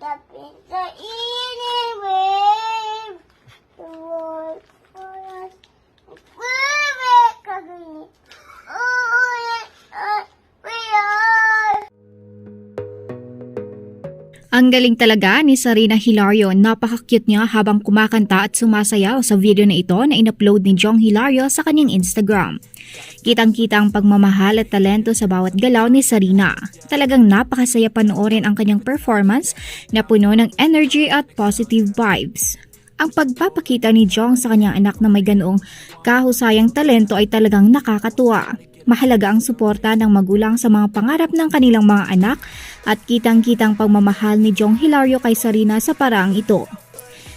The prince anyway. Ang galing talaga ni Sarina Hilario. Napaka-cute niya habang kumakanta at sumasayaw sa video na ito na in-upload ni Jong Hilario sa kanyang Instagram. Kitang-kita ang pagmamahal at talento sa bawat galaw ni Sarina. Talagang napakasaya panoorin ang kanyang performance na puno ng energy at positive vibes. Ang pagpapakita ni Jong sa kanyang anak na may ganoong kahusayang talento ay talagang nakakatuwa. Mahalaga ang suporta ng magulang sa mga pangarap ng kanilang mga anak at kitang-kitang pagmamahal ni Jong Hilario kay Sarina sa paraang ito.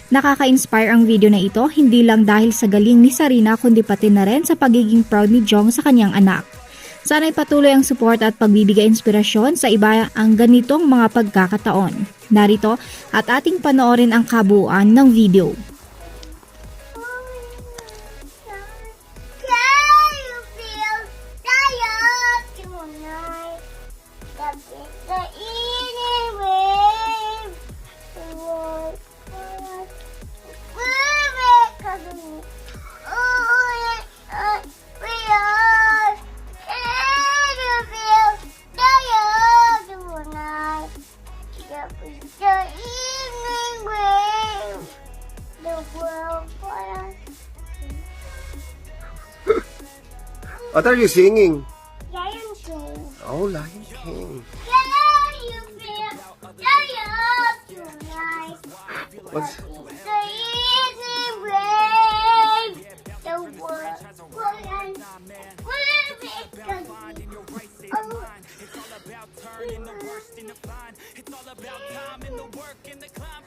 Nakaka-inspire ang video na ito hindi lang dahil sa galing ni Sarina kundi pati na rin sa pagiging proud ni Jong sa kanyang anak. Sana'y patuloy ang support at pagbibigay inspirasyon sa iba ang ganitong mga pagkakataon. Narito at ating panoorin ang kabuuan ng video. Us. What are you singing? Lion King. Oh, Lion King. What's the easy way? The world will It's all about turning the worst into fine. It's all about time and the work and the climb.